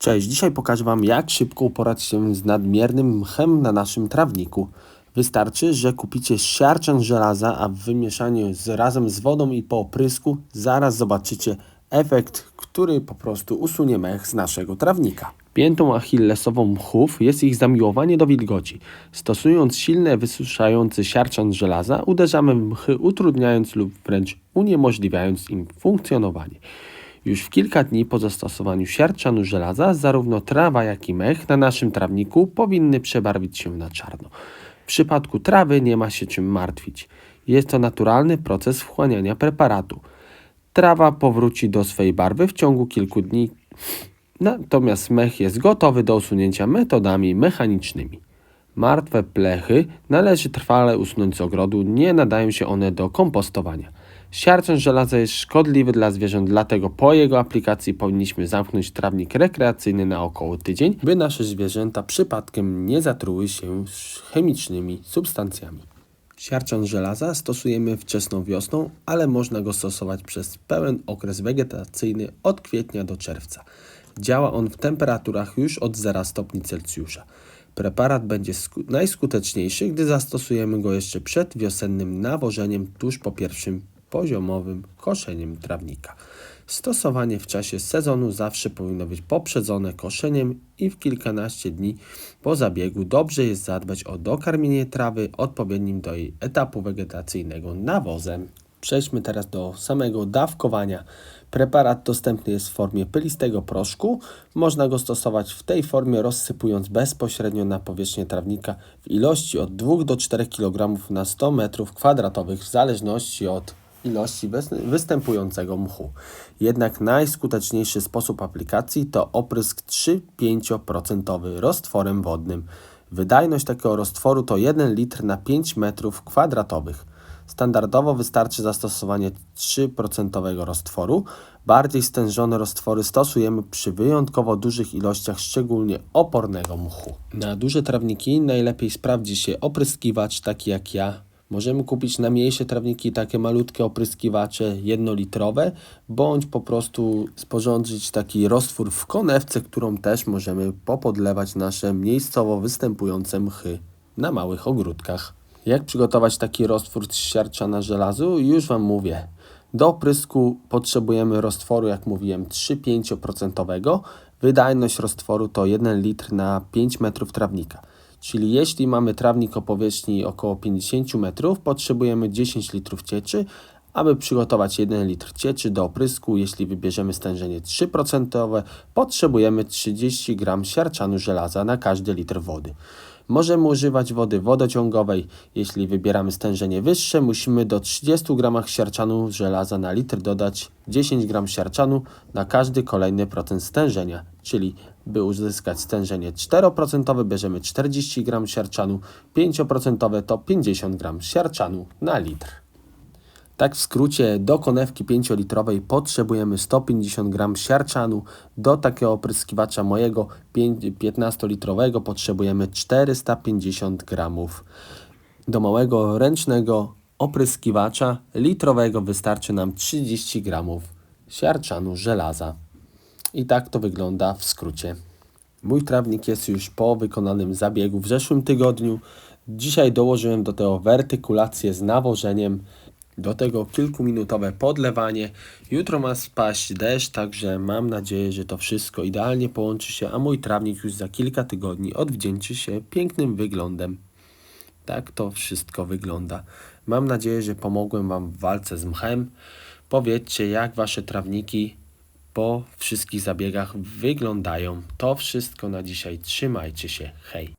Cześć, dzisiaj pokażę Wam jak szybko uporać się z nadmiernym mchem na naszym trawniku. Wystarczy, że kupicie siarczan żelaza, a w wymieszaniu z, razem z wodą i po oprysku zaraz zobaczycie efekt, który po prostu usunie mech z naszego trawnika. Piętą achillesową mchów jest ich zamiłowanie do wilgoci. Stosując silne, wysuszający siarczan żelaza, uderzamy w mchy, utrudniając lub wręcz uniemożliwiając im funkcjonowanie. Już w kilka dni po zastosowaniu siarczanu żelaza, zarówno trawa, jak i mech na naszym trawniku powinny przebarwić się na czarno. W przypadku trawy nie ma się czym martwić. Jest to naturalny proces wchłaniania preparatu. Trawa powróci do swej barwy w ciągu kilku dni, natomiast mech jest gotowy do usunięcia metodami mechanicznymi. Martwe plechy należy trwale usunąć z ogrodu, nie nadają się one do kompostowania. Siarczan żelaza jest szkodliwy dla zwierząt, dlatego po jego aplikacji powinniśmy zamknąć trawnik rekreacyjny na około tydzień, by nasze zwierzęta przypadkiem nie zatruły się chemicznymi substancjami. Siarczan żelaza stosujemy wczesną wiosną, ale można go stosować przez pełen okres wegetacyjny od kwietnia do czerwca. Działa on w temperaturach już od 0 stopni Celsjusza. Preparat będzie sku- najskuteczniejszy, gdy zastosujemy go jeszcze przed wiosennym nawożeniem tuż po pierwszym poziomowym koszeniem trawnika. Stosowanie w czasie sezonu zawsze powinno być poprzedzone koszeniem i w kilkanaście dni po zabiegu dobrze jest zadbać o dokarmienie trawy odpowiednim do jej etapu wegetacyjnego nawozem. Przejdźmy teraz do samego dawkowania. Preparat dostępny jest w formie pylistego proszku. Można go stosować w tej formie, rozsypując bezpośrednio na powierzchnię trawnika w ilości od 2 do 4 kg na 100 m2, w zależności od ilości wys- występującego mchu. Jednak najskuteczniejszy sposób aplikacji to oprysk 3-5% roztworem wodnym. Wydajność takiego roztworu to 1 litr na 5 m2. Standardowo wystarczy zastosowanie 3% roztworu. Bardziej stężone roztwory stosujemy przy wyjątkowo dużych ilościach szczególnie opornego mchu. Na duże trawniki najlepiej sprawdzi się opryskiwacz taki jak ja, Możemy kupić na mniejsze trawniki takie malutkie opryskiwacze jednolitrowe, bądź po prostu sporządzić taki roztwór w konewce, którą też możemy popodlewać nasze miejscowo występujące mchy na małych ogródkach. Jak przygotować taki roztwór z siarczana żelazu? Już Wam mówię. Do oprysku potrzebujemy roztworu, jak mówiłem, 3-5%. Wydajność roztworu to 1 litr na 5 metrów trawnika. Czyli jeśli mamy trawnik o powierzchni około 50 metrów, potrzebujemy 10 litrów cieczy. Aby przygotować 1 litr cieczy do oprysku, jeśli wybierzemy stężenie 3%, potrzebujemy 30 g siarczanu żelaza na każdy litr wody. Możemy używać wody wodociągowej. Jeśli wybieramy stężenie wyższe, musimy do 30 g siarczanu żelaza na litr dodać 10 g siarczanu na każdy kolejny procent stężenia. Czyli by uzyskać stężenie 4% bierzemy 40 g siarczanu, 5% to 50 g siarczanu na litr. Tak w skrócie, do konewki 5-litrowej potrzebujemy 150 g siarczanu, do takiego opryskiwacza mojego 15-litrowego potrzebujemy 450 g. Do małego ręcznego opryskiwacza litrowego wystarczy nam 30 g siarczanu żelaza. I tak to wygląda w skrócie. Mój trawnik jest już po wykonanym zabiegu w zeszłym tygodniu. Dzisiaj dołożyłem do tego wertykulację z nawożeniem, do tego kilkuminutowe podlewanie. Jutro ma spaść deszcz, także mam nadzieję, że to wszystko idealnie połączy się, a mój trawnik już za kilka tygodni odwdzięczy się pięknym wyglądem. Tak to wszystko wygląda. Mam nadzieję, że pomogłem Wam w walce z mchem. Powiedzcie, jak Wasze trawniki po wszystkich zabiegach wyglądają. To wszystko na dzisiaj. Trzymajcie się. Hej.